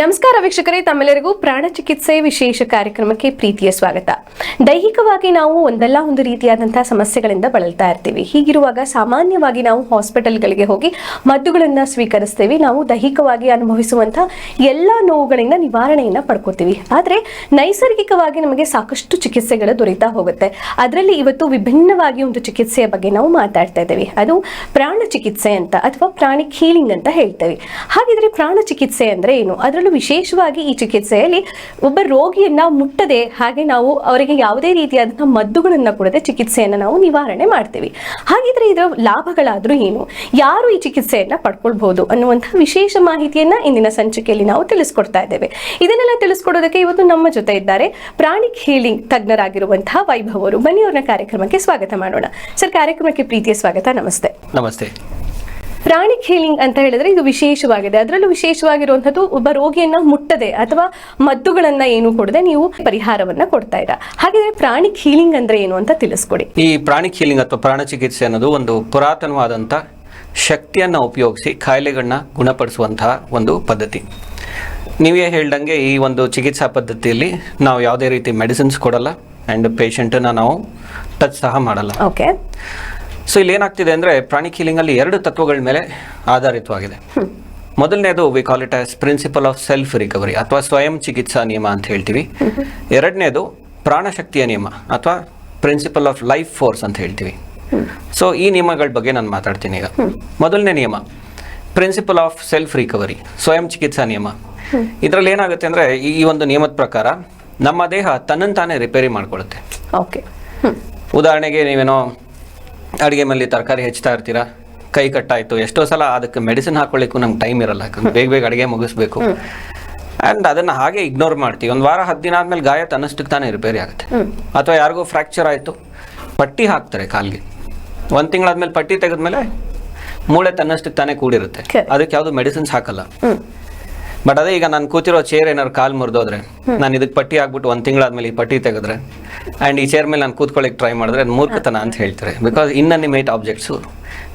ನಮಸ್ಕಾರ ವೀಕ್ಷಕರೇ ತಮ್ಮೆಲ್ಲರಿಗೂ ಪ್ರಾಣ ಚಿಕಿತ್ಸೆ ವಿಶೇಷ ಕಾರ್ಯಕ್ರಮಕ್ಕೆ ಪ್ರೀತಿಯ ಸ್ವಾಗತ. ದೈಹಿಕವಾಗಿ ನಾವು ಒಂದಲ್ಲ ಒಂದು ರೀತಿಯಾದಂತಹ ಸಮಸ್ಯೆಗಳಿಂದ ಬಳಲ್ತಾ ಇರ್ತೀವಿ. ಹೀಗಿರುವಾಗ ಸಾಮಾನ್ಯವಾಗಿ ನಾವು ಹಾಸ್ಪಿಟಲ್ಗಳಿಗೆ ಹೋಗಿ ಮದ್ದುಗಳನ್ನ ಸ್ವೀಕರಿಸ್ತೇವೆ. ನಾವು ದೈಹಿಕವಾಗಿ ಅನುಭವಿಸುವಂತಹ ಎಲ್ಲ ನೋವುಗಳಿಂದ ನಿವಾರಣೆಯನ್ನ ಪಡ್ಕೋತೀವಿ. ಆದರೆ ನೈಸರ್ಗಿಕವಾಗಿ ನಮಗೆ ಸಾಕಷ್ಟು ಚಿಕಿತ್ಸೆಗಳು ದೊರೀತಾ ಹೋಗುತ್ತೆ. ಅದರಲ್ಲಿ ಇವತ್ತು ವಿಭಿನ್ನವಾಗಿ ಒಂದು ಚಿಕಿತ್ಸೆಯ ಬಗ್ಗೆ ನಾವು ಮಾತಾಡ್ತಾ ಇದ್ದೇವೆ. ಅದು ಪ್ರಾಣ ಚಿಕಿತ್ಸೆ ಅಂತ ಅಥವಾ ಪ್ರಾಣಿಕ್ ಹೀಲಿಂಗ್ ಅಂತ ಹೇಳ್ತೇವೆ. ಹಾಗಿದ್ರೆ ಪ್ರಾಣ ಚಿಕಿತ್ಸೆ ಅಂದ್ರೆ ಏನು? ಅದರಲ್ಲೂ ವಿಶೇಷವಾಗಿ ಈ ಚಿಕಿತ್ಸೆಯಲ್ಲಿ ಒಬ್ಬ ರೋಗಿಯನ್ನ ಮುಟ್ಟದೆ ಹಾಗೆ ನಾವು ಅವರಿಗೆ ಯಾವುದೇ ರೀತಿಯಾದಂತಹ ಮದ್ದುಗಳನ್ನ ಕೊಡದೆ ಚಿಕಿತ್ಸೆಯನ್ನು ನಾವು ನಿವಾರಣೆ ಮಾಡ್ತೀವಿ. ಹಾಗಿದ್ರೆ ಇದರ ಲಾಭಗಳಾದರೂ ಏನು? ಯಾರು ಈ ಚಿಕಿತ್ಸೆಯನ್ನ ಪಡ್ಕೊಳ್ಬಹುದು ಅನ್ನುವಂತಹ ವಿಶೇಷ ಮಾಹಿತಿಯನ್ನ ಇಂದಿನ ಸಂಚಿಕೆಯಲ್ಲಿ ನಾವು ತಿಳಿಸ್ಕೊಡ್ತಾ ಇದ್ದೇವೆ. ಇದನ್ನೆಲ್ಲ ತಿಳಿಸ್ಕೊಡೋದಕ್ಕೆ ಇವತ್ತು ನಮ್ಮ ಜೊತೆ ಇದ್ದಾರೆ ಪ್ರಾಣಿಕ್ ಹೀಲಿಂಗ್ ತಜ್ಞರಾಗಿರುವಂತಹ ವೈಭವರು ಬನ್ನಿ ಅವರ ಕಾರ್ಯಕ್ರಮಕ್ಕೆ ಸ್ವಾಗತ ಮಾಡೋಣ. ಸರ್, ಕಾರ್ಯಕ್ರಮಕ್ಕೆ ಪ್ರೀತಿಯ ಸ್ವಾಗತ. ನಮಸ್ತೆ. ನಮಸ್ತೆ. ಪ್ರಾಣಿಕ್ ಹೀಲಿಂಗ್ ಅಂತ ಹೇಳಿದ್ರೆ ಇದು ವಿಶೇಷವಾಗಿದೆ. ಅದರಲ್ಲೂ ವಿಶೇಷವಾಗಿರುವಂಥದ್ದು ಒಬ್ಬ ರೋಗಿಯನ್ನ ಮುಟ್ಟದೆ ಅಥವಾ ಮದ್ದುಗಳನ್ನ ಏನು ಕೊಡದೆ ನೀವು ಪರಿಹಾರವನ್ನ ಕೊಡ್ತಾ ಇರ. ಹಾಗಿದ್ರೆ ಪ್ರಾಣಿಕ್ ಹೀಲಿಂಗ್ ಅಂದ್ರೆ ಏನು ಅಂತ ತಿಳಿಸ್ಕೊಡಿ. ಈ ಪ್ರಾಣಿಕ್ ಹೀಲಿಂಗ್ ಅಥವಾ ಪ್ರಾಣ ಚಿಕಿತ್ಸೆ ಅನ್ನೋದು ಒಂದು ಪುರಾತನವಾದಂಥ ಶಕ್ತಿಯನ್ನು ಉಪಯೋಗಿಸಿ ಕಾಯಿಲೆಗಳನ್ನ ಗುಣಪಡಿಸುವಂತಹ ಒಂದು ಪದ್ಧತಿ. ನೀವೇ ಹೇಳ್ದಂಗೆ ಈ ಒಂದು ಚಿಕಿತ್ಸಾ ಪದ್ಧತಿಯಲ್ಲಿ ನಾವು ಯಾವುದೇ ರೀತಿ ಮೆಡಿಸಿನ್ಸ್ ಕೊಡಲ್ಲ ಆ್ಯಂಡ್ ಪೇಷಂಟನ್ನ ನಾವು ಟಚ್ ಸಹ ಮಾಡಲ್ಲ. ಓಕೆ ಸೊ ಇಲ್ಲಿ ಏನಾಗ್ತಿದೆ ಅಂದರೆ ಪ್ರಾಣಿ ಹೀಲಿಂಗಲ್ಲಿ ಎರಡು ತತ್ವಗಳ ಮೇಲೆ ಆಧಾರಿತವಾಗಿದೆ. ಮೊದಲನೇದು we call it as principle of self recovery ಅಥವಾ ಸ್ವಯಂ ಚಿಕಿತ್ಸಾ ನಿಯಮ ಅಂತ ಹೇಳ್ತೀವಿ. ಎರಡನೇದು ಪ್ರಾಣಶಕ್ತಿಯ ನಿಯಮ ಅಥವಾ ಪ್ರಿನ್ಸಿಪಲ್ ಆಫ್ ಲೈಫ್ ಫೋರ್ಸ್ ಅಂತ ಹೇಳ್ತೀವಿ. ಸೊ ಈ ನಿಯಮಗಳ ಬಗ್ಗೆ ನಾನು ಮಾತಾಡ್ತೀನಿ ಈಗ. ಮೊದಲನೇ ನಿಯಮ ಪ್ರಿನ್ಸಿಪಲ್ ಆಫ್ ಸೆಲ್ಫ್ ರಿಕವರಿ ಸ್ವಯಂ ಚಿಕಿತ್ಸಾ ನಿಯಮ. ಇದರಲ್ಲಿ ಏನಾಗುತ್ತೆ ಅಂದರೆ ಈ ಒಂದು ನಿಯಮದ ಪ್ರಕಾರ ನಮ್ಮ ದೇಹ ತನ್ನನ್ನು ತಾನೇ ರಿಪೇರಿ ಮಾಡ್ಕೊಳ್ಳುತ್ತೆ ಓಕೆ ಉದಾಹರಣೆಗೆ ನೀವೇನೋ ಅಡುಗೆ ಮನೆಯಲ್ಲಿ ತರಕಾರಿ ಹೆಚ್ಚುತ್ತಾ ಇರ್ತೀರಾ? ಕೈ ಕಟ್ಟಾಯಿತು. ಎಷ್ಟೋ ಸಲ ಅದಕ್ಕೆ ಮೆಡಿಸಿನ್ ಹಾಕೊಳ್ಳಿಕ್ಕೂ ನಮ್ಗೆ ಟೈಮ್ ಇರಲ್ಲ. ಬೇಗ ಬೇಗ ಅಡುಗೆ ಮುಗಿಸ್ಬೇಕು. ಆ್ಯಂಡ್ ಅದನ್ನು ಹಾಗೆ ಇಗ್ನೋರ್ ಮಾಡ್ತೀವಿ. ಒಂದು ವಾರ ಹತ್ತು ದಿನ ಆದಮೇಲೆ ಗಾಯ ತನ್ನಷ್ಟಕ್ಕೆ ತಾನೇ ರಿಪೇರಿ ಆಗುತ್ತೆ. ಅಥವಾ ಯಾರಿಗೂ ಫ್ರ್ಯಾಕ್ಚರ್ ಆಯಿತು. ಪಟ್ಟಿ ಹಾಕ್ತಾರೆ ಕಾಲಿಗೆ. ಒಂದು ತಿಂಗಳಾದ್ಮೇಲೆ ಪಟ್ಟಿ ತೆಗೆದ್ಮೇಲೆ ಮೂಳೆ ತನ್ನಷ್ಟಕ್ಕೆ ತಾನೇ ಕೂಡಿರುತ್ತೆ. ಅದಕ್ಕೆ ಯಾವುದು ಮೆಡಿಸಿನ್ಸ್ ಹಾಕಲ್ಲ. ಬಟ್ ಅದೇ ಈಗ ನಾನು ಕೂತಿರೋ ಚೇರ್ ಏನಾದ್ರು ಕಾಲ್ ಮುರಿದೋದ್ರೆ ನಾನು ಇದಕ್ಕೆ ಪಟ್ಟಿ ಹಾಕ್ಬಿಟ್ಟು ಒಂದು ತಿಂಗಳಾದ್ಮೇಲೆ ಈ ಪಟ್ಟಿ ತೆಗೆದ್ರೆ ಆ್ಯಂಡ್ ಈ ಚೇರ್ ಮೇಲೆ ನಾನು ಕೂತ್ಕೊಳ್ಳಿಕ್ಕೆ ಟ್ರೈ ಮಾಡಿದ್ರೆ ಅದು ಮೂರ್ಖತನ ಅಂತ ಹೇಳ್ತಾರೆ. ಬಿಕಾಸ್ ಇನ್ನನಿಮೇಟ್ ಆಬ್ಜೆಕ್ಟ್ಸು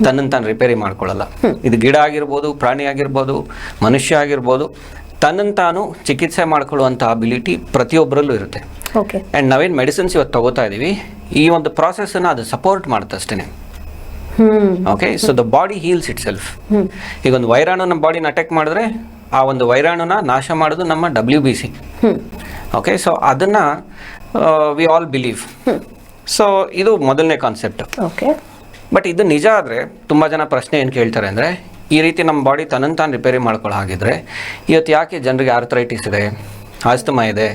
ತನ್ನನ್ನು ತಾನು ರಿಪೇರಿ ಮಾಡ್ಕೊಳ್ಳಲ್ಲ. ಇದು ಗಿಡ ಆಗಿರ್ಬೋದು ಪ್ರಾಣಿ ಆಗಿರ್ಬೋದು ಮನುಷ್ಯ ಆಗಿರ್ಬೋದು ತನ್ನನ್ನು ತಾನು ಚಿಕಿತ್ಸೆ ಮಾಡ್ಕೊಳ್ಳುವಂಥ ಅಬಿಲಿಟಿ ಪ್ರತಿಯೊಬ್ಬರಲ್ಲೂ ಇರುತ್ತೆ. ಓಕೆ ಆ್ಯಂಡ್ ನಾವೇನು ಮೆಡಿಸಿನ್ಸ್ ಇವತ್ತು ತಗೋತಾ ಇದ್ದೀವಿ ಈ ಒಂದು ಪ್ರಾಸೆಸ್ಸನ್ನು ಅದು ಸಪೋರ್ಟ್ ಮಾಡುತ್ತೆ ಅಷ್ಟೇ okay so the body heals itself ಈಗ ಒಂದು ವೈರಾಣು ನಮ್ಮ ಬಾಡಿನ ಅಟ್ಯಾಕ್ ಮಾಡಿದ್ರೆ ಆ ಒಂದು ವೈರಾಣುನ ನಾಶ ಮಾಡೋದು ನಮ್ಮ W B C okay so ಅದನ್ನು ವಿ ಆಲ್ ಬಿಲೀವ್ ಸೊ ಇದು ಮೊದಲನೇ ಕಾನ್ಸೆಪ್ಟ್ ಓಕೆ ಬಟ್ ಇದು ನಿಜ ಆದರೆ ತುಂಬ ಜನ ಪ್ರಶ್ನೆ ಏನು ಕೇಳ್ತಾರೆ ಅಂದರೆ ಈ ರೀತಿ ನಮ್ಮ ಬಾಡಿ ತನ್ನನ್ನು ತಾನು ರಿಪೇರಿ ಮಾಡ್ಕೊಳ್ಳೋ ಹಾಗಿದ್ರೆ ಇವತ್ತು ಯಾಕೆ ಜನರಿಗೆ ಆರ್ಥರೈಟಿಸ್ ಇದೆ? ಆಸ್ತಮಾ ಇದೆ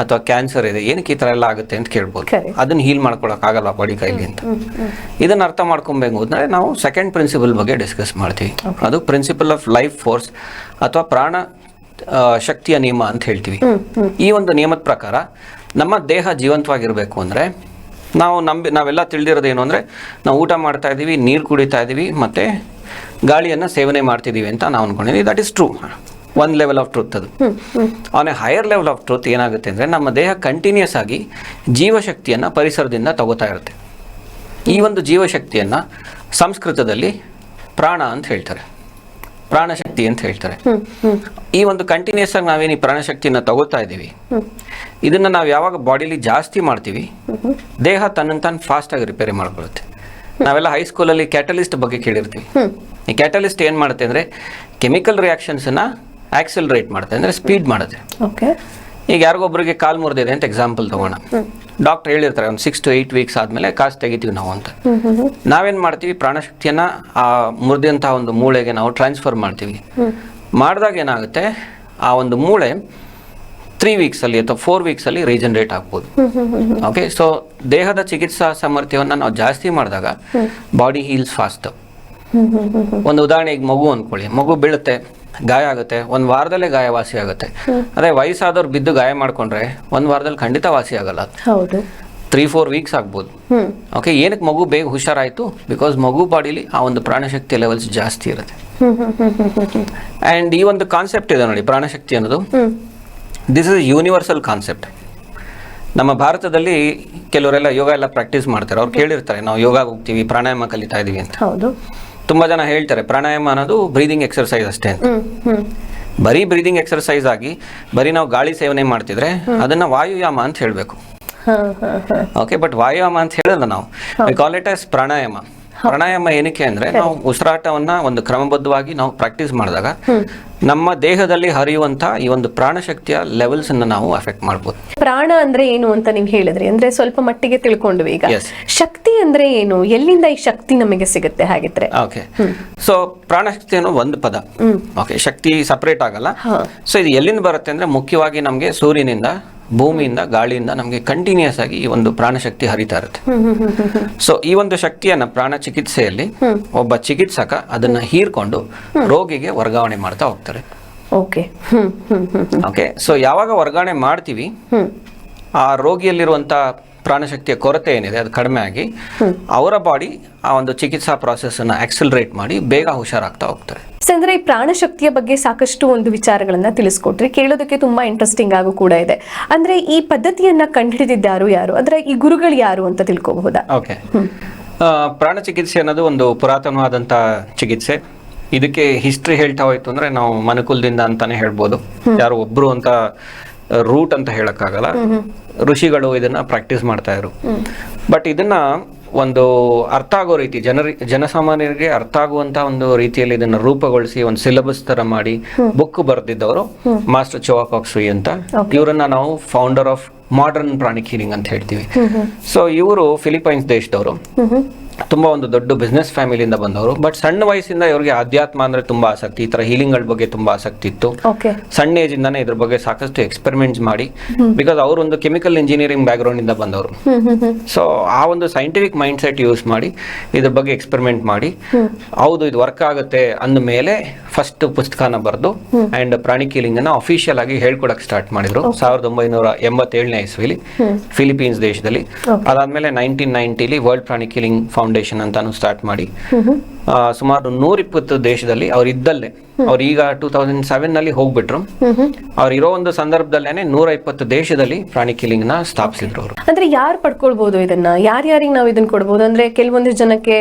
ಅಥವಾ ಕ್ಯಾನ್ಸರ್ ಇದೆ ಏನಕ್ಕೆ ಈ ಥರ ಎಲ್ಲ ಆಗುತ್ತೆ ಅಂತ ಕೇಳ್ಬೋದು. ಅದನ್ನ ಹೀಲ್ ಮಾಡ್ಕೊಳಕ್ಕಾಗಲ್ಲ ಬಾಡಿ ಕೈಲಿ ಅಂತ. ಇದನ್ನು ಅರ್ಥ ಮಾಡ್ಕೊಬೇಕು ಅಂದರೆ ನಾವು ಸೆಕೆಂಡ್ ಪ್ರಿನ್ಸಿಪಲ್ ಬಗ್ಗೆ ಡಿಸ್ಕಸ್ ಮಾಡ್ತೀವಿ. ಅದು ಪ್ರಿನ್ಸಿಪಲ್ ಆಫ್ ಲೈಫ್ ಫೋರ್ಸ್ ಅಥವಾ ಪ್ರಾಣ ಶಕ್ತಿಯ ನಿಯಮ ಅಂತ ಹೇಳ್ತೀವಿ. ಈ ಒಂದು ನಿಯಮದ ಪ್ರಕಾರ ನಮ್ಮ ದೇಹ ಜೀವಂತವಾಗಿರಬೇಕು ಅಂದರೆ ನಾವು ನಂಬಿ ನಾವೆಲ್ಲ ತಿಳಿದಿರೋದು ಏನು ಅಂದರೆ ನಾವು ಊಟ ಮಾಡ್ತಾ ಇದ್ದೀವಿ ನೀರು ಕುಡಿತಾ ಇದ್ದೀವಿ ಮತ್ತು ಗಾಳಿಯನ್ನು ಸೇವನೆ ಮಾಡ್ತಿದ್ದೀವಿ ಅಂತ ನಾವು ಅನ್ಕೊಂಡಿದ್ದೀವಿ. That is true one level of truth ಅದು. On a higher level of truth ಏನಾಗುತ್ತೆ ಅಂದರೆ ನಮ್ಮ ದೇಹ ಕಂಟಿನ್ಯೂಸ್ ಆಗಿ ಜೀವಶಕ್ತಿಯನ್ನು ಪರಿಸರದಿಂದ ತಗೋತಾ ಇರುತ್ತೆ. ಈ ಒಂದು ಜೀವಶಕ್ತಿಯನ್ನು ಸಂಸ್ಕೃತದಲ್ಲಿ ಪ್ರಾಣ ಅಂತ ಹೇಳ್ತಾರೆ. ಪ್ರಾಣಶಕ್ತಿ ಅಂತ ಹೇಳ್ತಾರೆ. ಈ ಒಂದು ಕಂಟಿನ್ಯೂಸ್ ಆಗಿ ನಾವೇನು ಈ ಪ್ರಾಣಶಕ್ತಿಯನ್ನು ತಗೋತಾ ಇದ್ದೀವಿ? ಇದನ್ನು ನಾವು ಯಾವಾಗ ಬಾಡಿಲಿ ಜಾಸ್ತಿ ಮಾಡ್ತೀವಿ? ದೇಹ ತನ್ನ ತಾನು ಫಾಸ್ಟಾಗಿ ರಿಪೇರಿ ಮಾಡ್ಕೊಳ್ಳುತ್ತೆ. ನಾವೆಲ್ಲ ಹೈಸ್ಕೂಲಲ್ಲಿ ಕ್ಯಾಟಲಿಸ್ಟ್ ಬಗ್ಗೆ ಕೇಳಿರ್ತೀವಿ. ಈ ಕ್ಯಾಟಲಿಸ್ಟ್ ಏನು ಮಾಡುತ್ತೆ ಅಂದರೆ ಕೆಮಿಕಲ್ ರಿಯಾಕ್ಷನ್ಸನ್ನು ಆಕ್ಸಲರೇಟ್ ಮಾಡುತ್ತೆ ಅಂದರೆ ಸ್ಪೀಡ್ ಮಾಡುತ್ತೆ. ಓಕೆ ಈಗ ಯಾರಿಗೊಬ್ಬರಿಗೆ ಕಾಲು ಮುರಿದಿದೆ ಅಂತ ಎಕ್ಸಾಂಪಲ್ ತಗೋಣ. ಡಾಕ್ಟರ್ ಹೇಳಿರ್ತಾರೆ ಒಂದು ಸಿಕ್ಸ್ ಟು ಏಯ್ಟ್ ವೀಕ್ಸ್ ಆದಮೇಲೆ ಕಾಸು ತೆಗಿತೀವಿ ನಾವು ಅಂತ. ನಾವೇನು ಮಾಡ್ತೀವಿ? ಪ್ರಾಣಶಕ್ತಿಯನ್ನು ಆ ಮುರಿದಂತಹ ಒಂದು ಮೂಳೆಗೆ ನಾವು ಟ್ರಾನ್ಸ್ಫರ್ ಮಾಡ್ತೀವಿ. ಮಾಡಿದಾಗ ಏನಾಗುತ್ತೆ? ಆ ಒಂದು ಮೂಳೆ ತ್ರೀ ವೀಕ್ಸಲ್ಲಿ ಅಥವಾ ಫೋರ್ ವೀಕ್ಸಲ್ಲಿ ರೀಜನರೇಟ್ ಆಗ್ಬೋದು. ಓಕೆ ಸೊ ದೇಹದ ಚಿಕಿತ್ಸಾ ಸಾಮರ್ಥ್ಯವನ್ನು ನಾವು ಜಾಸ್ತಿ ಮಾಡಿದಾಗ ಬಾಡಿ ಹೀಲ್ಸ್ ಫಾಸ್ಟ್ ಒಂದು ಉದಾಹರಣೆ ಈಗ ಮಗು ಅಂದ್ಕೊಳ್ಳಿ ಮಗು ಬೀಳುತ್ತೆ. ಗಾಯ ಆಗುತ್ತೆ. ಒಂದು ವಾರದಲ್ಲೇ ಗಾಯ ವಾಸಿ ಆಗುತ್ತೆ. ಅದೇ ವಯಸ್ಸಾದವ್ರು ಬಿದ್ದು ಗಾಯ ಮಾಡ್ಕೊಂಡ್ರೆ ಒಂದು ವಾರದಲ್ಲಿ ಖಂಡಿತ ವಾಸಿ ಆಗಲ್ಲ ಹೌದು. ತ್ರೀ ಫೋರ್ ವೀಕ್ಸ್ ಆಗ್ಬೋದು. ಓಕೆ ಏನಕ್ಕೆ ಮಗು ಬೇಗ ಹುಷಾರಾಯಿತು? ಬಿಕಾಸ್ ಮಗು ಬಾಡಿಲಿ ಆ ಒಂದು ಪ್ರಾಣಶಕ್ತಿ ಲೆವೆಲ್ಸ್ ಜಾಸ್ತಿ ಇರುತ್ತೆ. ಆ್ಯಂಡ್ ಈ ಒಂದು ಕಾನ್ಸೆಪ್ಟ್ ಇದೆ ನೋಡಿ ಪ್ರಾಣಶಕ್ತಿ ಅನ್ನೋದು. ದಿಸ್ ಇಸ್ ಯೂನಿವರ್ಸಲ್ ಕಾನ್ಸೆಪ್ಟ್ ನಮ್ಮ ಭಾರತದಲ್ಲಿ ಕೆಲವರೆಲ್ಲ ಯೋಗ ಎಲ್ಲ ಪ್ರಾಕ್ಟೀಸ್ ಮಾಡ್ತಾರೆ. ಅವ್ರು ಕೇಳಿರ್ತಾರೆ ನಾವು ಯೋಗ ಹೋಗ್ತೀವಿ ಪ್ರಾಣಾಯಾಮ ಕಲಿತಾ ಇದೀವಿ ಅಂತ. ಹೌದು. ತುಂಬ ಜನ ಹೇಳ್ತಾರೆ ಪ್ರಾಣಾಯಾಮ ಅನ್ನೋದು ಬ್ರೀದಿಂಗ್ ಎಕ್ಸರ್ಸೈಸ್ ಅಷ್ಟೇ ಬರೀ ಬ್ರೀದಿಂಗ್ ಎಕ್ಸರ್ಸೈಸ್ ಆಗಿ ಬರೀ ನಾವು ಗಾಳಿ ಸೇವನೆ ಮಾಡ್ತಿದ್ರೆ ಅದನ್ನ ವಾಯುಯಾಮ ಅಂತ ಹೇಳಬೇಕು. ಓಕೆ ಬಟ್ ವಾಯುಯಾಮ ಅಂತ ಹೇಳಲ್ಲ ನಾವು. ಕಾಲ್ ಇಟ್ ಆಸ್ ಪ್ರಾಣಾಯಾಮ. ಪ್ರಾಣಾಯಾಮ ಏನಕ್ಕೆ ಅಂದ್ರೆ ನಾವು ಉಸಿರಾಟವನ್ನ ಒಂದು ಕ್ರಮಬದ್ಧವಾಗಿ ನಾವು ಪ್ರಾಕ್ಟೀಸ್ ಮಾಡಿದಾಗ ನಮ್ಮ ದೇಹದಲ್ಲಿ ಹರಿಯುವಂತ ಈ ಒಂದು ಪ್ರಾಣ ಶಕ್ತಿಯ ಲೆವೆಲ್ಸ್ ಅನ್ನ ನಾವು ಅಫೆಕ್ಟ್ ಮಾಡಬಹುದು ಪ್ರಾಣ ಅಂದ್ರೆ ಏನು ಅಂತ ನೀವು ಹೇಳಿದ್ರಿ. ಅಂದ್ರೆ ಸ್ವಲ್ಪ ಮಟ್ಟಿಗೆ ತಿಳ್ಕೊಂಡ್ವಿ ಈಗ. ಶಕ್ತಿ ಅಂದ್ರೆ ಏನು? ಎಲ್ಲಿಂದ ಈ ಶಕ್ತಿ ನಮಗೆ ಸಿಗುತ್ತೆ ಹಾಗಿದ್ರೆ? ಓಕೆ ಸೊ ಪ್ರಾಣಶಕ್ತಿ ಅನ್ನೋ ಒಂದು ಪದ. ಓಕೆ ಶಕ್ತಿ ಸಪರೇಟ್ ಆಗಲ್ಲ. ಸೊ ಇದು ಎಲ್ಲಿಂದ ಬರುತ್ತೆ ಅಂದ್ರೆ ಮುಖ್ಯವಾಗಿ ನಮಗೆ ಸೂರ್ಯನಿಂದ ಭೂಮಿಯಿಂದ ಗಾಳಿಯಿಂದ ನಮಗೆ ಕಂಟಿನ್ಯೂಸ್ ಆಗಿ ಈ ಒಂದು ಪ್ರಾಣಶಕ್ತಿ ಹರಿತಾ ಇರುತ್ತೆ. ಸೊ ಈ ಒಂದು ಶಕ್ತಿಯನ್ನ ಪ್ರಾಣ ಚಿಕಿತ್ಸೆಯಲ್ಲಿ ಒಬ್ಬ ಚಿಕಿತ್ಸಕ ಅದನ್ನ ಹೀರ್ಕೊಂಡು ರೋಗಿಗೆ ವರ್ಗಾವಣೆ ಮಾಡ್ತಾ ಹೋಗ್ತಾರೆ. ಓಕೆ ಓಕೆ ಸೊ ಯಾವಾಗ ವರ್ಗಾವಣೆ ಮಾಡ್ತೀವಿ ಆ ರೋಗಿಯಲ್ಲಿರುವಂತ ಪ್ರಾಣಶಕ್ತಿಯ ಕೊರತೆ ಏನಿದೆ ಅದು ಕಡಿಮೆ ಆಗಿ ಅವರ ಬಾಡಿ ಆ ಒಂದು ಚಿಕಿತ್ಸಾ ಪ್ರಾಸೆಸ್ ಅನ್ನ ಆಕ್ಸಿಲರೇಟ್ ಮಾಡಿ ಬೇಗ ಹುಷಾರಾಗ್ತಾ ಹೋಗ್ತಾರೆ. ಅಂದ್ರೆ ಈ ಪ್ರಾಣಶಕ್ತಿಯ ಬಗ್ಗೆ ಸಾಕಷ್ಟು ಒಂದು ವಿಚಾರಗಳನ್ನ ತಿಳಿಸ್ಕೊಟ್ರಿ. ಕೇಳೋದಕ್ಕೆ ತುಂಬಾ ಇಂಟ್ರೆಸ್ಟಿಂಗ್ ಆಗು ಕೂಡ ಇದೆ. ಅಂದ್ರೆ ಈ ಪದ್ಧತಿಯನ್ನ ಕಂಡುಹಿಡಿದಿದ್ದಾರು ಯಾರು ಅಂದ್ರೆ ಈ ಗುರುಗಳು ಯಾರು ಅಂತ ತಿಳ್ಕೋಬಹುದಾ? ಓಕೆ ಪ್ರಾಣ ಚಿಕಿತ್ಸೆ ಅನ್ನೋದು ಒಂದು ಪುರಾತನವಾದಂತಹ ಚಿಕಿತ್ಸೆ. ಇದಕ್ಕೆ ಹಿಸ್ಟ್ರಿ ಹೇಳ್ತಾ ಹೋಯ್ತು ಅಂದ್ರೆ ನಾವು ಮನುಕುಲದಿಂದ ಅಂತಾನೆ ಹೇಳ್ಬೋದು. ಯಾರು ಒಬ್ರು ಅಂತ ರೂಟ್ ಅಂತ ಹೇಳಕ್ಕಾಗಲ್ಲ. ಋಷಿಗಳು ಇದನ್ನ ಪ್ರಾಕ್ಟೀಸ್ ಮಾಡ್ತಾ ಇದ್ರು. ಬಟ್ ಇದನ್ನ ಒಂದು ಅರ್ಥ ಆಗೋ ರೀತಿ ಜನರಿ ಜನಸಾಮಾನ್ಯರಿಗೆ ಅರ್ಥ ಆಗುವಂತ ಒಂದು ರೀತಿಯಲ್ಲಿ ಇದನ್ನ ರೂಪಗೊಳಿಸಿ ಒಂದು ಸಿಲೆಬಸ್ ತರ ಮಾಡಿ ಬುಕ್ ಬರೆದಿದ್ದವರು ಮಾಸ್ಟರ್ ಚೋವಾಕಾಕ್ಸುಯಿ ಅಂತ. ಇವರನ್ನ ನಾವು founder of modern pranic healing ಅಂತ ಹೇಳ್ತೀವಿ. ಸೊ ಇವರು ಫಿಲಿಪೈನ್ಸ್ ದೇಶದವರು. ತುಂಬಾ ಒಂದು ದೊಡ್ಡ ಬಿಸ್ನೆಸ್ ಫ್ಯಾಮಿಲಿಯಿಂದ ಬಂದವರು. ಬಟ್ ಸಣ್ಣ ವಯಸ್ಸಿಂದ ಇವರಿಗೆ ಅಧ್ಯಾತ್ಮ ಅಂದ್ರೆ ತುಂಬಾ ಆಸಕ್ತಿ. ಈ ತರ ಹೀಲಿಂಗ್ಗಳ ಬಗ್ಗೆ ತುಂಬಾ ಆಸಕ್ತಿ ಇತ್ತು. ಸಣ್ಣ ಏಜ್ ಇಂದಾನೆ ಇದ್ರ ಬಗ್ಗೆ ಸಾಕಷ್ಟು ಎಕ್ಸ್ಪೆರಿಮೆಂಟ್ಸ್ ಮಾಡಿ. ಬಿಕಾಸ್ ಅವರು ಒಂದು ಕೆಮಿಕಲ್ ಇಂಜಿನಿಯರಿಂಗ್ ಬ್ಯಾಕ್ಗ್ರೌಂಡ್ ಇಂದ ಬಂದವರು. ಸೊ ಆ ಒಂದು ಸೈಂಟಿಫಿಕ್ ಮೈಂಡ್ ಸೆಟ್ ಯೂಸ್ ಮಾಡಿ ಇದ್ರ ಬಗ್ಗೆ ಎಕ್ಸ್ಪೆರಿಮೆಂಟ್ ಮಾಡಿ. ಹೌದು ಇದು ವರ್ಕ್ ಆಗುತ್ತೆ ಅಂದ ಮೇಲೆ ಫಸ್ಟ್ ಪುಸ್ತಕನ ಬರೆದು ಅಂಡ್ ಪ್ರಾಣಿ ಕೀಲಿಂಗ್ ಅನ್ನ ಅಫಿಷಿಯಲ್ ಆಗಿ ಹೇಳ್ಕೊಡಕ್ ಸ್ಟಾರ್ಟ್ ಮಾಡಿದ್ರು. ಸಾವಿರದ ಒಂಬೈನೂರ ಎಂಬತ್ತೇಳನೇ ಇಸ್ವಿಲಿ ಫಿಲಿಪೀನ್ಸ್ ದೇಶದಲ್ಲಿ. ಅದಾದ್ಮೇಲೆ ನೈನ್ಟೀನ್ ನೈನ್ಟಿಲಿ ವರ್ಲ್ಡ್ ಪ್ರಾಣಿ ಕೀಲಿಂಗ್ ಫೌಂಡೇಶನ್ ಅಂತಾನು ಸ್ಟಾರ್ಟ್ ಮಾಡಿ. ಸುಮಾರು ನೂರಿಪ್ಪತ್ತು ದೇಶದಲ್ಲಿ ಅವ್ರು ಇದ್ದಲ್ಲೇ ಅವ್ರು ಈಗ ಟೂ ತೌಸಂಡ್ ಸೆವೆನ್ನಲ್ಲಿ ಹೋಗ್ಬಿಟ್ರು. ಅವ್ರು ಇರೋ ಒಂದು ಸಂದರ್ಭದಲ್ಲೇನೆ ನೂರ ಇಪ್ಪತ್ತು ದೇಶದಲ್ಲಿ ಪ್ರಾಣಿ ಕಿಲಿಂಗ್ನ ಸ್ಥಾಪಿಸಿದ್ರು ಅವರು. ಅಂದ್ರೆ ಯಾರು ಪಡ್ಕೊಳ್ಬಹುದು ಇದನ್ನ? ಯಾರ್ಯಾರಿಗೆ ನಾವು ಇದನ್ನ ಕೊಡ್ಬೋದು? ಅಂದ್ರೆ ಕೆಲವೊಂದಿಷ್ಟು ಜನಕ್ಕೆ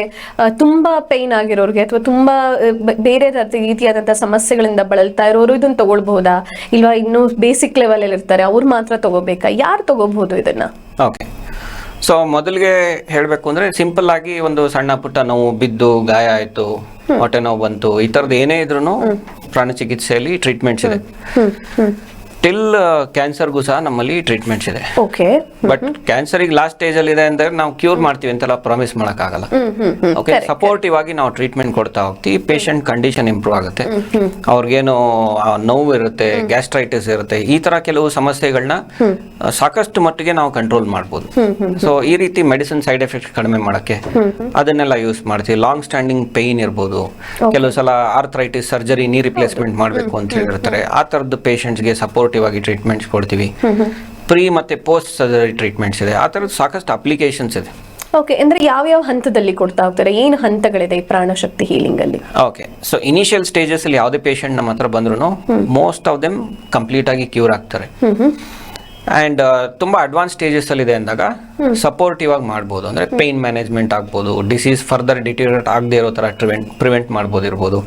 ತುಂಬಾ ಪೈನ್ ಆಗಿರೋರಿಗೆ ಅಥವಾ ತುಂಬಾ ಬೇರೆ ರೀತಿ- ರೀತಿಯಾದಂತಹ ಸಮಸ್ಯೆಗಳಿಂದ ಬಳಲ್ತಾ ಇರೋರು ಇದನ್ನ ತಗೊಳ್ಬಹುದಾ ಇಲ್ವಾ ಇನ್ನು ಬೇಸಿಕ್ ಲೆವೆಲ್ ಅಲ್ಲಿ ಇರ್ತಾರೆ ಅವ್ರು ಮಾತ್ರ ತಗೋಬೇಕಾ? ಯಾರು ತಗೋಬಹುದು ಇದನ್ನ? ಓಕೆ ಸೊ ಮೊದಲಿಗೆ ಹೇಳಬೇಕು ಅಂದ್ರೆ ಸಿಂಪಲ್ ಆಗಿ ಒಂದು ಸಣ್ಣ ಪುಟ್ಟ ನೋವು ಬಿದ್ದು ಗಾಯ ಆಯಿತು ಹೊಟ್ಟೆ ನೋವು ಬಂತು ಈ ಥರದ್ದು ಏನೇ ಇದ್ರೂ ಪ್ರಾಣ ಚಿಕಿತ್ಸೆಯಲ್ಲಿ ಟ್ರೀಟ್ಮೆಂಟ್ಸ್ ಇದೆ ಟಿಲ್ ಕ್ಯಾನ್ಸರ್ಗೂ ಸಹ ನಮ್ಮಲ್ಲಿ ಟ್ರೀಟ್ಮೆಂಟ್ಸ್ ಇದೆ. ಓಕೆ ಬಟ್ ಕ್ಯಾನ್ಸರ್ ಈಗ ಲಾಸ್ಟ್ ಸ್ಟೇಜ್ ಅಲ್ಲಿ ಇದೆ ಅಂದ್ರೆ ನಾವು ಕ್ಯೂರ್ ಮಾಡ್ತೀವಿ ಅಂತೆಲ್ಲ ಪ್ರಾಮಿಸ್ ಹ್ಮ್ ಓಕೆ ಸಪೋರ್ಟಿವ್ ಆಗಿ ನಾವು ಟ್ರೀಟ್ಮೆಂಟ್ ಕೊಡ್ತಾ ಹೋಗ್ತೀವಿ. ಪೇಷಂಟ್ ಕಂಡೀಷನ್ ಇಂಪ್ರೂವ್ ಆಗುತ್ತೆ. ಅವ್ರಿಗೇನು ನೋವು ಇರುತ್ತೆ ಗ್ಯಾಸ್ಟ್ರೈಟಿಸ್ ಇರುತ್ತೆ ಈ ತರ ಕೆಲವು ಸಮಸ್ಯೆಗಳನ್ನ ಸಾಕಷ್ಟು ಮಟ್ಟಿಗೆ ನಾವು ಕಂಟ್ರೋಲ್ ಮಾಡ್ಬೋದು. ಸೊ ಈ ರೀತಿ ಮೆಡಿಸಿನ್ ಸೈಡ್ ಎಫೆಕ್ಟ್ ಕಡಿಮೆ ಮಾಡಕ್ಕೆ ಅದನ್ನೆಲ್ಲ ಯೂಸ್ ಮಾಡ್ತೀವಿ. ಲಾಂಗ್ ಸ್ಟ್ಯಾಂಡಿಂಗ್ ಪೇಯ್ನ್ ಇರ್ಬೋದು. ಕೆಲವು ಸಲ ಆರ್ಥ್ರೈಟಿಸ್ ಸರ್ಜರಿ ನೀ ರಿಪ್ಲೇಸ್ಮೆಂಟ್ ಮಾಡಬೇಕು ಅಂತ ಹೇಳಿರ್ತಾರೆ ಆ ಥರದ್ದು ಪೇಷಂಟ್ಸ್ಗೆ ಸಪೋರ್ಟಿವ್ ಆಗಿ ಟ್ರೀಟ್ಮೆಂಟ್ಸ್ ಕೊಡ್ತೀವಿ. ಪ್ರೀ ಮತ್ತೆ ಪೋಸ್ಟ್ ಸರ್ಜರಿ ಟ್ರೀಟ್ಮೆಂಟ್ಸ್ ಇದೆ. ಆ ಥರದ ಸಾಕಷ್ಟು ಅಪ್ಲಿಕೇಶನ್ಸ್ ಇದೆ. ಓಕೆ ಅಂದ್ರೆ ಯಾವ ಯಾವ ಹಂತದಲ್ಲಿ ಕೊಡ್ತಾ ಹೋಗ್ತಾರೆ? ಏನು ಹಂತಗಳಿದೆ ಈ ಪ್ರಾಣಶಕ್ತಿ ಹೀಲಿಂಗ್ ಅಲ್ಲಿ? ಓಕೆ ಸೊ ಇನಿಷಿಯಲ್ ಸ್ಟೇಜಸ್ ಅಲ್ಲಿ ಯಾವುದೇ ಪೇಷಂಟ್ ನಮ್ಮ ಹತ್ರ ಬಂದ್ರು ಮೋಸ್ಟ್ ಆಫ್ ದೆಮ್ ಕಂಪ್ಲೀಟ್ ಆಗಿ ಕ್ಯೂರ್ ಆಗ್ತಾರೆ. ಅಂಡ್ ತುಂಬಾ ಅಡ್ವಾನ್ಸ್ ಸ್ಟೇಜಸ್ ಅಲ್ಲಿ ಇದೆ ಅಂದಾಗ ಸಪೋರ್ಟಿವ್ ಆಗಿ ಮಾಡ್ಬೋದು. ಅಂದ್ರೆ ಪೇನ್ ಮ್ಯಾನೇಜ್ಮೆಂಟ್ ಆಗ್ಬೋದು ಡಿಸೀಸ್ ಫರ್ದರ್ ಡಿಟೀರಿಯೇಟ್ ಆಗದೆ ಇರೋ ತರ ಪ್ರಿವೆಂಟ್ ಪ್ರಿವೆಂಟ್ ಮಾಡ್ಬೋದು ಇರ್ಬೋದು.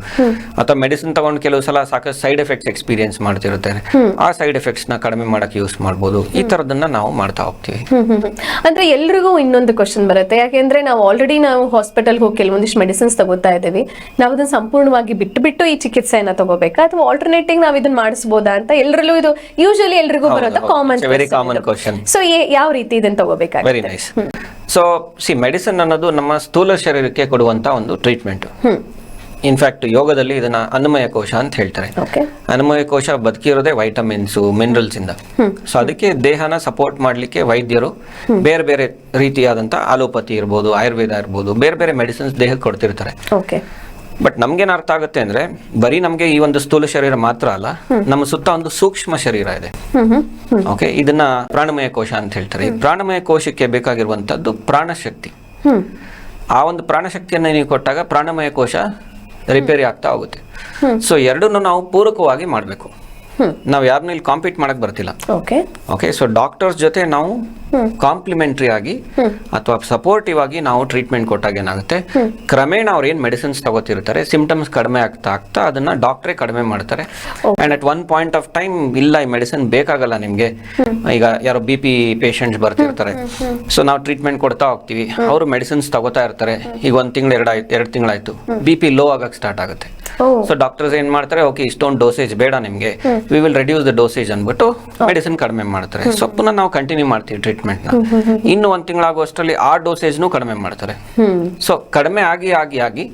ಅಥವಾ ಮೆಡಿಸಿನ್ ತಗೊಂಡು ಕೆಲವು ಸಲ ಸಾಕಷ್ಟು ಸೈಡ್ ಎಫೆಕ್ಟ್ಸ್ ಎಕ್ಸ್ಪೀರಿಯನ್ಸ್ ಮಾಡ್ತಿರುತ್ತಾರೆ ಆ ಸೈಡ್ ಎಫೆಕ್ಟ್ಸ್ನ ಕಡಿಮೆ ಮಾಡಕ್ಕೆ ಯೂಸ್ ಮಾಡ್ಬೋದು. ಈ ತರದನ್ನ ನಾವು ಮಾಡ್ತಾ ಹೋಗ್ತೀವಿ. ಅಂದ್ರೆ ಎಲ್ರಿಗೂ ಇನ್ನೊಂದು ಕ್ವಶನ್ ಬರುತ್ತೆ. ಯಾಕೆಂದ್ರೆ ನಾವು ಆಲ್ರೆಡಿ ನಾವು ಹಾಸ್ಪಿಟಲ್ಗೆ ಹೋಗಿ ಕೆಲವೊಂದಿಷ್ಟು ಮೆಡಿಸಿನ್ಸ್ ತಗೋತಾ ಇದ್ದೀವಿ. ನಾವು ಅದನ್ನ ಸಂಪೂರ್ಣವಾಗಿ ಬಿಟ್ಟುಬಿಟ್ಟು ಬಿಟ್ಟು ಈ ಚಿಕಿತ್ಸೆಯನ್ನು ತಗೋಬೇಕಾ? ಅಥವಾ ಆಲ್ಟರ್ನೇಟಿವ್ ನಾವು ಇದನ್ನ ಮಾಡಿಸಬಹುದಾ ಅಂತ ಎಲ್ಲರಲ್ಲೂ ಇದು ಯೂಶಲಿ ಎಲ್ರಿಗೂ ಬರೋದು common very common question so ಯಾವ ರೀತಿ ಇದನ್ನ ತಗೋಬೇಕಾಗುತ್ತೆ? Very nice so C medicine ಅನ್ನೋದು ನಮ್ಮ ಸ್ಥೂಲ ಶರೀರಕ್ಕೆ ಕೊಡುವಂತ ಒಂದು ಟ್ರೀಟ್ಮೆಂಟ್ ಇನ್ಫ್ಯಾಕ್ಟ್ ಯೋಗದಲ್ಲಿ ಇದನ್ನ ಅನ್ನಮಯ ಕೋಶ ಅಂತ ಹೇಳ್ತಾರೆ. ಓಕೆ ಅನ್ನಮಯ ಕೋಶ ಬದುಕಿರೋದೇ ವೈಟಮಿನ್ಸ್ ಮಿನರಲ್ಸ್ ಇಂದ. ಸೊ ಅದಕ್ಕೆ ದೇಹನ ಸಪೋರ್ಟ್ ಮಾಡ್ಲಿಕ್ಕೆ ವೈದ್ಯರು ಬೇರೆ ಬೇರೆ ರೀತಿಯಾದಂತಹ ಆಲೋಪತಿ ಇರ್ಬೋದು ಆಯುರ್ವೇದ ಇರ್ಬೋದು ಬೇರೆ ಬೇರೆ ಮೆಡಿಸಿನ್ಸ್ ದೇಹಕ್ಕೆ ಕೊಡ್ತಿರ್ತಾರೆ. ಓಕೆ ಬಟ್ ನಮ್ಗೇನ್ ಅರ್ಥ ಆಗುತ್ತೆ ಅಂದ್ರೆ ಬರೀ ನಮ್ಗೆ ಈ ಒಂದು ಸ್ಥೂಲ ಶರೀರ ಮಾತ್ರ ಅಲ್ಲ ನಮ್ಮ ಸುತ್ತ ಒಂದು ಸೂಕ್ಷ್ಮ ಶರೀರ ಇದೆ. ಓಕೆ ಇದನ್ನ ಪ್ರಾಣಮಯ ಕೋಶ ಅಂತ ಹೇಳ್ತಾರೆ. ಈ ಪ್ರಾಣಮಯ ಕೋಶಕ್ಕೆ ಬೇಕಾಗಿರುವಂತದ್ದು ಪ್ರಾಣಶಕ್ತಿ. ಆ ಒಂದು ಪ್ರಾಣಶಕ್ತಿಯನ್ನ ನೀವು ಕೊಟ್ಟಾಗ ಪ್ರಾಣಮಯ ಕೋಶ ರಿಪೇರಿ ಆಗ್ತಾ ಹೋಗುತ್ತೆ. ಸೊ ಎರಡನ್ನು ನಾವು ಪೂರಕವಾಗಿ ಮಾಡಬೇಕು. ನಾವು ಯಾರನ್ನೂ ಇಲ್ಲಿ ಕಾಂಪೀಟ್ ಮಾಡಕ್ ಬರ್ತಿಲ್ಲ. ಓಕೆ ಓಕೆ ಸೊ ಡಾಕ್ಟರ್ಸ್ ಜೊತೆ ನಾವು ಕಾಂಪ್ಲಿಮೆಂಟರಿ ಆಗಿ ಅಥವಾ ಸಪೋರ್ಟಿವ್ ಆಗಿ ನಾವು ಟ್ರೀಟ್ಮೆಂಟ್ ಕೊಟ್ಟಾಗ ಏನಾಗುತ್ತೆ? ಕ್ರಮೇಣ ಅವ್ರು ಏನು ಮೆಡಿಸಿನ್ಸ್ ತಗೋತಿರ್ತಾರೆ ಸಿಂಪ್ಟಮ್ಸ್ ಕಡಿಮೆ ಆಗ್ತಾ ಆಗ್ತಾ ಅದನ್ನ ಡಾಕ್ಟ್ರೇ ಕಡಿಮೆ ಮಾಡ್ತಾರೆ. And at one point of time ಇಲ್ಲ ಈ ಮೆಡಿಸಿನ್ ಬೇಕಾಗಲ್ಲ ನಿಮ್ಗೆ. ಈಗ ಯಾರೋ ಬಿ ಪಿ ಪೇಷಂಟ್ಸ್ ಬರ್ತಿರ್ತಾರೆ. ಸೊ ನಾವು ಟ್ರೀಟ್ಮೆಂಟ್ ಕೊಡ್ತಾ ಹೋಗ್ತೀವಿ. ಅವರು ಮೆಡಿಸಿನ್ಸ್ ತಗೋತಾ ಇರ್ತಾರೆ. ಈಗ ಒಂದ್ ತಿಂಗಳು ಎರಡು ಎರಡು ತಿಂಗಳಾಯ್ತು. ಬಿ ಪಿ ಲೋ ಆಗಕ್ಕೆ ಸ್ಟಾರ್ಟ್ ಆಗುತ್ತೆ. ಸೊ ಡಾಕ್ಟರ್ಸ್ ಏನ್ ಮಾಡ್ತಾರೆ ಓಕೆ ಇಷ್ಟೊಂದು ಡೋಸೇಜ್ ಬೇಡ ನಿಮಗೆ. We will reduce the dosage ಅಂದ್ಬಿಟ್ಟು ಮೆಡಿಸಿನ್ ಕಡಿಮೆ ಮಾಡ್ತಾರೆ. ಸೊ ಪುನಃ ನಾವು ಕಂಟಿನ್ಯೂ ಮಾಡ್ತೀವಿ ಟ್ರೀಟ್ಮೆಂಟ್ ಇನ್ನು ಒಂದ್ ತಿಂಗಳಾಗುವಷ್ಟರಲ್ಲಿ ಆ ಡೋಸೇಜ್ನು ಕಡಿಮೆ ಮಾಡ್ತಾರೆ. ಸೊ ಕಡಿಮೆ ಆಗಿ ಆಗಿ ಆಗಿ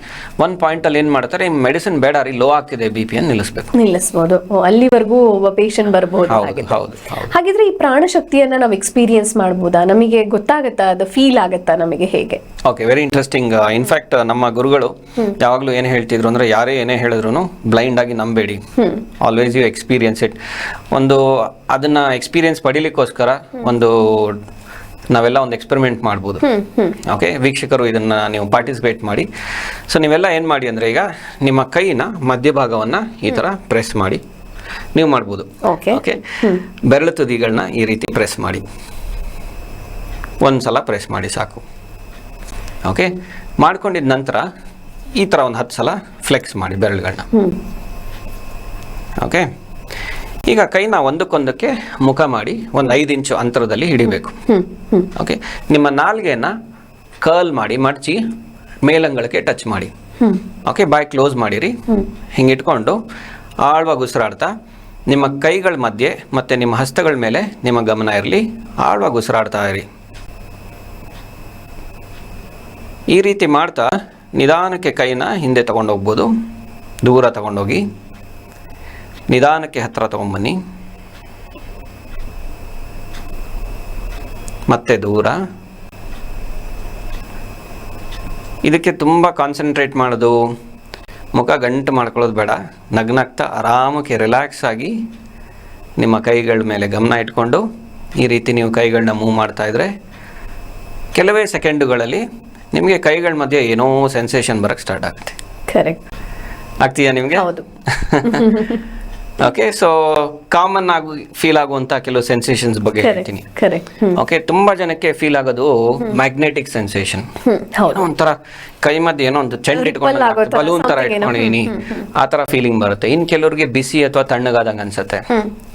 ಒಂದ್ ಪಾಯಿಂಟ್ ಅಲ್ಲಿ ಏನ್ ಮಾಡ್ತಾರೆ ಮೆಡಿಸಿನ್ ಬೇಡ ರೀ ಲೋ ಆಗ್ತಿದೆ ಬಿ ಪಿ ಅನ್ನು ನಿಲ್ಲಿಸ್ಬೇಕು. ನಿಲ್ಲಿಸ್ಬೋದು. ಅಲ್ಲಿವರೆಗೂ ಒಬ್ಬ ಪೇಷಂಟ್ ಬರಬಹುದು ಹೌದು ಹಾಗೆ. ಹೌದು ಹೌದು. ಹಾಗಿದ್ರೆ ಈ ಪ್ರಾಣ ಶಕ್ತಿಯನ್ನ ನಾವು ಎಕ್ಸ್ಪೀರಿಯನ್ಸ್ ಮಾಡಬಹುದಾ ನಮಗೆ ಗೊತ್ತಾಗತ್ತಾ? ಅದು ಫೀಲ್ ಆಗತ್ತಾ ನಮಗೆ ಹೇಗೆ? ಓಕೆ ವೆರಿ ಇಂಟ್ರೆಸ್ಟಿಂಗ್ ಇನ್ಫ್ಯಾಕ್ಟ್ ನಮ್ಮ ಗುರುಗಳು ಯಾವಾಗಲೂ ಏನು ಹೇಳ್ತಿದ್ರು ಅಂದ್ರೆ ಯಾರೇ ಏನೇ ಹೇಳಿದ್ರು ಬ್ಲೈಂಡ್ ಆಗಿ ನಂಬೇಡಿ. ಆಲ್ವೇಸ್ ಯು ಎಕ್ಸ್ಪೀರಿಯನ್ಸ್ ಇಟ್ ಒಂದು ಅದನ್ನ ಎಕ್ಸ್ಪೀರಿಯನ್ಸ್ ಪಡಿಲಿಕ್ಕೋಸ್ಕರ ಒಂದು ನಾವೆಲ್ಲ ಒಂದು ಎಕ್ಸ್ಪೆರಿಮೆಂಟ್ ಮಾಡ್ಬೋದು. ಓಕೆ ವೀಕ್ಷಕರು ಇದನ್ನ ನೀವು ಪಾರ್ಟಿಸಿಪೇಟ್ ಮಾಡಿ. ಸೊ ನೀವೆಲ್ಲ ಏನು ಮಾಡಿ ಅಂದ್ರೆ ಈಗ ನಿಮ್ಮ ಕೈನ ಮಧ್ಯಭಾಗವನ್ನ ಈ ತರ ಪ್ರೆಸ್ ಮಾಡಿ. ನೀವು ಮಾಡ್ಬೋದು. ಓಕೆ ಓಕೆ ಬೆರಳು ತುದಿಗಳನ್ನ ಈ ರೀತಿ ಪ್ರೆಸ್ ಮಾಡಿ. ಒಂದ್ಸಲ ಪ್ರೆಸ್ ಮಾಡಿ ಸಾಕು. ಓಕೆ ಮಾಡ್ಕೊಂಡಿದ ನಂತರ ಈ ಥರ ಒಂದು ಹತ್ತು ಸಲ ಫ್ಲೆಕ್ಸ್ ಮಾಡಿ ಬೆರಳುಗಳನ್ನ ಓಕೆ ಈಗ ಕೈನ ಒಂದಕ್ಕೊಂದಕ್ಕೆ ಮುಖ ಮಾಡಿ ಒಂದು ಐದು ಇಂಚು ಅಂತರದಲ್ಲಿ ಹಿಡಿಬೇಕು. ಓಕೆ ನಿಮ್ಮ ನಾಲ್ಗೆನ ಕರ್ಲ್ ಮಾಡಿ ಮಡಚಿ ಮೇಲಂಗಳಕ್ಕೆ ಟಚ್ ಮಾಡಿ. ಓಕೆ ಬಾಯ್ ಕ್ಲೋಸ್ ಮಾಡಿರಿ. ಹಿಂಗೆ ಇಟ್ಕೊಂಡು ಆಳ್ವಾಗಿ ಉಸಿರಾಡ್ತಾ ನಿಮ್ಮ ಕೈಗಳ ಮಧ್ಯೆ ಮತ್ತೆ ನಿಮ್ಮ ಹಸ್ತಗಳ ಮೇಲೆ ನಿಮ್ಮ ಗಮನ ಇರಲಿ. ಆಳವಾಗಿ ಉಸಿರಾಡ್ತಾ ಇರಿ. ಈ ರೀತಿ ಮಾಡ್ತಾ ನಿಧಾನಕ್ಕೆ ಕೈನ ಹಿಂದೆ ತಗೊಂಡೋಗ್ಬೋದು. ದೂರ ತಗೊಂಡೋಗಿ. ನಿಧಾನಕ್ಕೆ ಹತ್ತಿರ ತಗೊಂಬನ್ನಿ. ಮತ್ತೆ ದೂರ. ಇದಕ್ಕೆ ತುಂಬ ಕಾನ್ಸಂಟ್ರೇಟ್ ಮಾಡೋದು, ಮುಖ ಗಂಟು ಮಾಡ್ಕೊಳ್ಳೋದು ಬೇಡ. ನಗ್ನಗ್ತಾ ಆರಾಮಕ್ಕೆ ರಿಲ್ಯಾಕ್ಸ್ ಆಗಿ ನಿಮ್ಮ ಕೈಗಳ ಮೇಲೆ ಗಮನ ಇಟ್ಕೊಂಡು ಈ ರೀತಿ ನೀವು ಕೈಗಳನ್ನ ಮೂವ್ ಮಾಡ್ತಾ ಇದ್ರೆ ಕೆಲವೇ ಸೆಕೆಂಡುಗಳಲ್ಲಿ ನಿಮಗೆ ಕೈಗಳ ಮಧ್ಯೆ ಏನೋ ಸೆನ್ಸೇಷನ್ ಬರಕ್ಕೆ ಸ್ಟಾರ್ಟ್ ಆಗುತ್ತೆ. ಕರೆಕ್ಟ್ ಆಗ್ತೀಯಾ ನಿಮಗೆ? ಹೌದು. ಓಕೆ ಸೊ ಕಾಮನ್ ಆಗಿ ಫೀಲ್ ಆಗುವಂತ ಕೆಲವು ಸೆನ್ಸೇಷನ್ಸ್ ಬಗ್ಗೆ ಹೇಳ್ತೀನಿ. ಓಕೆ ತುಂಬಾ ಜನಕ್ಕೆ ಫೀಲ್ ಆಗೋದು ಮ್ಯಾಗ್ನೆಟಿಕ್ ಸೆನ್ಸೇಷನ್ ಒಂಥರ ಕೈ ಮಧ್ಯೆ ಏನೋ ಒಂದು ಚೆಂಡ್ ಇಟ್ಕೊಂಡು ಬಲೂನ್ ತರ ಇಟ್ಕೊಂಡಿದೀನಿ. ಆ ತರ ಫೀಲಿಂಗ್ ಬರುತ್ತೆ. ಇನ್ ಕೆಲವ್ರಿಗೆ ಬಿಸಿ ಅಥವಾ ತಣ್ಣಗಾದಂಗ ಅನ್ಸುತ್ತೆ.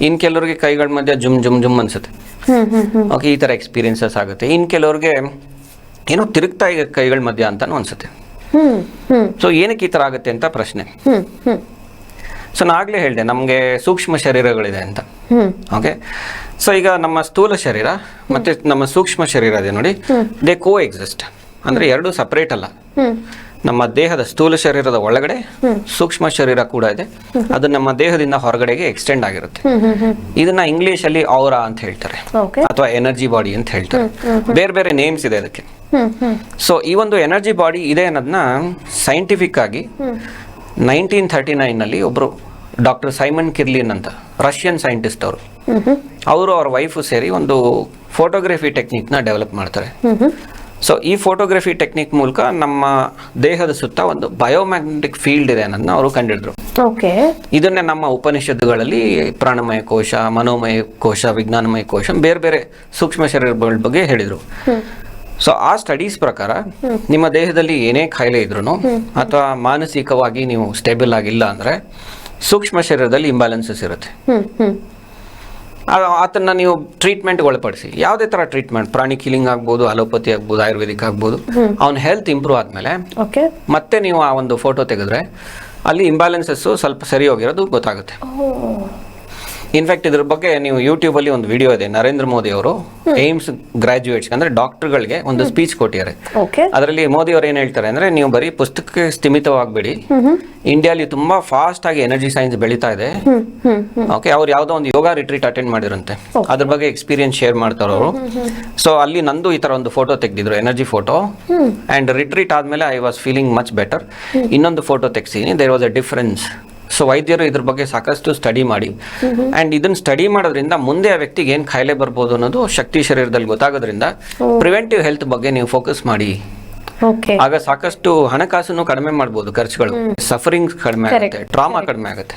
ಇನ್ ಕೆಲವ್ರಿಗೆ ಕೈಗಳ ಮಧ್ಯೆ ಜುಮ್ ಜುಮ್ ಜುಮ್ ಅನ್ಸುತ್ತೆ. ಓಕೆ ಈ ತರ ಎಕ್ಸ್ಪೀರಿಯನ್ಸಸ್ ಆಗುತ್ತೆ. ಇನ್ ಕೆಲವ್ರಿಗೆ ಏನೋ ತಿರುಗ್ತಾ ಇದೆ ಕೈಗಳ ಮಧ್ಯ ಅಂತಾನು ಅನ್ಸುತ್ತೆ. ಸೊ ಏನಕ್ಕೆ ಈ ತರ ಆಗುತ್ತೆ ಅಂತ ಪ್ರಶ್ನೆ. ಸೊ ನಾ ಆಗ್ಲೇ ಹೇಳಿದೆ ನಮಗೆ ಸೂಕ್ಷ್ಮ ಶರೀರಗಳಿದೆ ಅಂತ. ಓಕೆ ಸೊ ಈಗ ನಮ್ಮ ಸ್ಥೂಲ ಶರೀರ ಮತ್ತೆ ನಮ್ಮ ಸೂಕ್ಷ್ಮ ಶರೀರ ಇದೆ ನೋಡಿ ದೇ ಕೋ ಎಕ್ಸಿಸ್ಟ್ ಅಂದ್ರೆ ಎರಡು ಸಪರೇಟ್ ಅಲ್ಲ. ನಮ್ಮ ದೇಹದ ಸ್ಥೂಲ ಶರೀರದ ಒಳಗಡೆ ಸೂಕ್ಷ್ಮ ಶರೀರ ಕೂಡ ಇದೆ. ಅದು ನಮ್ಮ ದೇಹದಿಂದ ಹೊರಗಡೆಗೆ ಎಕ್ಸ್ಟೆಂಡ್ ಆಗಿರುತ್ತೆ. ಇದನ್ನ ಇಂಗ್ಲಿಷ್ ಅಲ್ಲಿ ಔರಾ ಅಂತ ಹೇಳ್ತಾರೆ. ಅಥವಾ ಎನರ್ಜಿ ಬಾಡಿ ಅಂತ ಹೇಳ್ತಾರೆ. ಬೇರೆ ಬೇರೆ ನೇಮ್ಸ್ ಇದೆ ಅದಕ್ಕೆ ಸೊ ಈ ಒಂದು ಎನರ್ಜಿ ಬಾಡಿ ಇದೆ ಅನ್ನೋದನ್ನ ಸೈಂಟಿಫಿಕ್ ಆಗಿ ನೈನ್ಟೀನ್ ಥರ್ಟಿ ನೈನಲ್ಲಿ ಒಬ್ರು ಡಾಕ್ಟರ್ ಸೈಮನ್ ಕಿರ್ಲಿನ್ ಅಂತ ರಷ್ಯನ್ ಸೈಂಟಿಸ್ಟ್ ಅವರು. ಅವರು ಅವ್ರ ವೈಫು ಸೇರಿ ಒಂದು ಫೋಟೋಗ್ರಫಿ ಟೆಕ್ನಿಕ್ನ ಡೆವಲಪ್ ಮಾಡ್ತಾರೆ. ಸೊ ಈ ಫೋಟೋಗ್ರಫಿ ಟೆಕ್ನಿಕ್ ಮೂಲಕ ನಮ್ಮ ದೇಹದ ಸುತ್ತ ಒಂದು ಬಯೋಮ್ಯಾಗ್ನೆಟಿಕ್ ಫೀಲ್ಡ್ ಇದೆ ಅನ್ನೋದನ್ನ ಅವರು ಕಂಡಿಡಿದ್ರು ಓಕೆ. ಇದನ್ನೇ ನಮ್ಮ ಉಪನಿಷತ್ತುಗಳಲ್ಲಿ ಪ್ರಾಣಮಯ ಕೋಶ ಮನೋಮಯ ಕೋಶ ವಿಜ್ಞಾನಮಯ ಕೋಶ ಬೇರೆ ಬೇರೆ ಸೂಕ್ಷ್ಮ ಶರೀರಗಳ ಬಗ್ಗೆ ಹೇಳಿದರು. ಸೊ ಆ ಸ್ಟಡೀಸ್ ಪ್ರಕಾರ ನಿಮ್ಮ ದೇಹದಲ್ಲಿ ಏನೇ ಖಾಯಿಲೆ ಇದ್ರೂ ಅಥವಾ ಮಾನಸಿಕವಾಗಿ ನೀವು ಸ್ಟೇಬಲ್ ಆಗಿಲ್ಲ ಅಂದ್ರೆ ಸೂಕ್ಷ್ಮ ಶರೀರದಲ್ಲಿ ಇಂಬ್ಯಾಲೆನ್ಸಸ್ ಇರುತ್ತೆ. ಆತನ್ನ ನೀವು ಟ್ರೀಟ್ಮೆಂಟ್ ಒಳಪಡಿಸಿ. ಯಾವುದೇ ತರ ಟ್ರೀಟ್ಮೆಂಟ್ ಪ್ರಾಣಿ ಕಿಲಿಂಗ್ ಆಗ್ಬೋದು ಅಲೋಪತಿ ಆಗ್ಬೋದು ಆಯುರ್ವೇದಿಕ್ ಆಗ್ಬೋದು ಅವ್ನ ಹೆಲ್ತ್ ಇಂಪ್ರೂವ್ ಆದಮೇಲೆ ಓಕೆ. ಮತ್ತೆ ನೀವು ಆ ಒಂದು ಫೋಟೋ ತೆಗೆದ್ರೆ ಅಲ್ಲಿ ಇಂಬ್ಯಾಲೆನ್ಸಸ್ಸು ಸ್ವಲ್ಪ ಸರಿ ಹೋಗಿರೋದು ಗೊತ್ತಾಗುತ್ತೆ ಇನ್ಫ್ಯಾಕ್ಟ್ ಇದ್ರ ಬಗ್ಗೆ ನೀವು ಯೂಟ್ಯೂಬ್ ಅಲ್ಲಿ ಒಂದು ವಿಡಿಯೋ ಇದೆ ನರೇಂದ್ರ ಮೋದಿ ಅವರು ಏಮ್ಸ್ ಗ್ರಾಜುಯೇಟ್ಸ್ ಅಂದ್ರೆ ಡಾಕ್ಟರ್ಗಳಿಗೆ ಒಂದು ಸ್ಪೀಚ್ ಕೊಟ್ಟಿದ್ದಾರೆ. ಅದರಲ್ಲಿ ಮೋದಿ ಅವರು ಏನ್ ಹೇಳ್ತಾರೆ ಅಂದ್ರೆ ನೀವು ಬರೀ ಪುಸ್ತಕಕ್ಕೆ ಸ್ಥಿಮಿತವಾಗಬೇಡಿ. ಇಂಡಿಯಾಲಿ ತುಂಬಾ ಫಾಸ್ಟ್ ಆಗಿ ಎನರ್ಜಿ ಸೈನ್ಸ್ ಬೆಳೀತಾ ಇದೆ. ಓಕೆ ಅವ್ರು ಯಾವ್ದೋ ಒಂದು ಯೋಗ ರಿಟ್ರೀಟ್ ಅಟೆಂಡ್ ಮಾಡಿರಂತೆ ಅದ್ರ ಬಗ್ಗೆ ಎಕ್ಸ್ಪೀರಿಯನ್ಸ್ ಶೇರ್ ಮಾಡ್ತಾರ ಅವರು. ಸೊ ಅಲ್ಲಿ ನಂದು ಈ ತರ ಒಂದು ಫೋಟೋ ತೆಗೆದಿದ್ರು ಎನರ್ಜಿ ಫೋಟೋ ಅಂಡ್ ರಿಟ್ರೀಟ್ ಆದ್ಮೇಲೆ I was feeling much better ಇನ್ನೊಂದು photo ತೆಗ್ಸಿದೀನಿ there was a difference so ವೈದ್ಯರು ಇದ್ರ ಬಗ್ಗೆ ಸಾಕಷ್ಟು ಸ್ಟಡಿ ಮಾಡಿ. ಅಂಡ್ ಇದನ್ನ ಸ್ಟಡಿ ಮಾಡೋದ್ರಿಂದ ಮುಂದೆ ಆ ವ್ಯಕ್ತಿಗೆ ಏನ್ ಕಾಯಿಲೆ ಬರ್ಬೋದು ಅನ್ನೋದು ಶಕ್ತಿ ಶರೀರದಲ್ಲಿ ಗೊತ್ತಾಗೋದ್ರಿಂದ ಪ್ರಿವೆಂಟಿವ್ ಹೆಲ್ತ್ ಬಗ್ಗೆ ನೀವು ಫೋಕಸ್ ಮಾಡಿ. ಆಗ ಸಾಕಷ್ಟು ಹಣಕಾಸನ್ನು ಕಡಿಮೆ ಮಾಡ್ಬೋದು ಖರ್ಚುಗಳು. ಸಫರಿಂಗ್ ಕಡಿಮೆ ಆಗುತ್ತೆ ಟ್ರಾಮಾ ಕಡಿಮೆ ಆಗುತ್ತೆ.